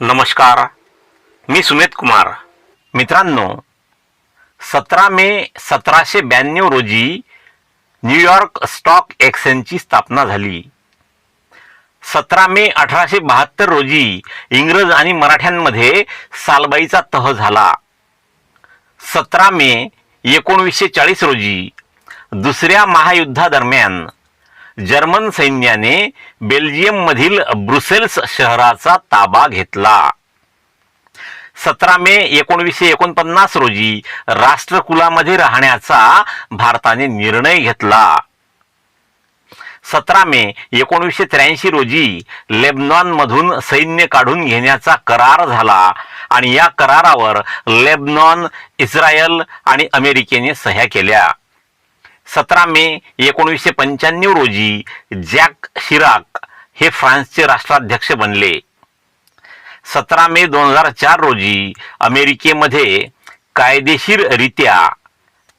नमस्कार मी सुमेध कुमार. मित्रांनो सतरा मे सतराशे ब्याण्णव रोजी न्यूयॉर्क स्टॉक एक्सचेंजची स्थापना झाली. सतरा मे अठराशे बहात्तर रोजी इंग्रज आणि मराठ्यांमध्ये सालबाईचा तह झाला. सतरा मे एकोणवीसशे चाळीस रोजी दुसऱ्या महायुद्धादरम्यान जर्मन सैन्याने बेल्जियममधील ब्रुसेल्स शहराचा ताबा घेतला. सतरा मे एकोणवीसशे एकोणपन्नास रोजी राष्ट्रकुलामध्ये राहण्याचा भारताने निर्णय घेतला. सतरा मे एकोणीसशे त्र्याऐंशी रोजी लेबनॉन मधून सैन्य काढून घेण्याचा करार झाला आणि या करारावर लेबनॉन इस्रायल आणि अमेरिकेने सह्या केल्या. सतरा मे एकोणीसशे पंच्याण्णव रोजी जॅक शिराक हे फ्रान्सचे राष्ट्राध्यक्ष बनले. सतरा मे दोन हजार चार रोजी अमेरिकेमध्ये कायदेशीररित्या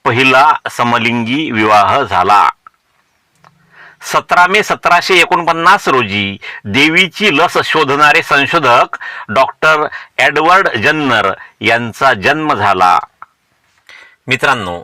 पहिला समलिंगी विवाह झाला. सतरा मे सतराशे एकोणपन्नास रोजी देवीची लस शोधणारे संशोधक डॉक्टर एडवर्ड जन्नर यांचा जन्म झाला. मित्रांनो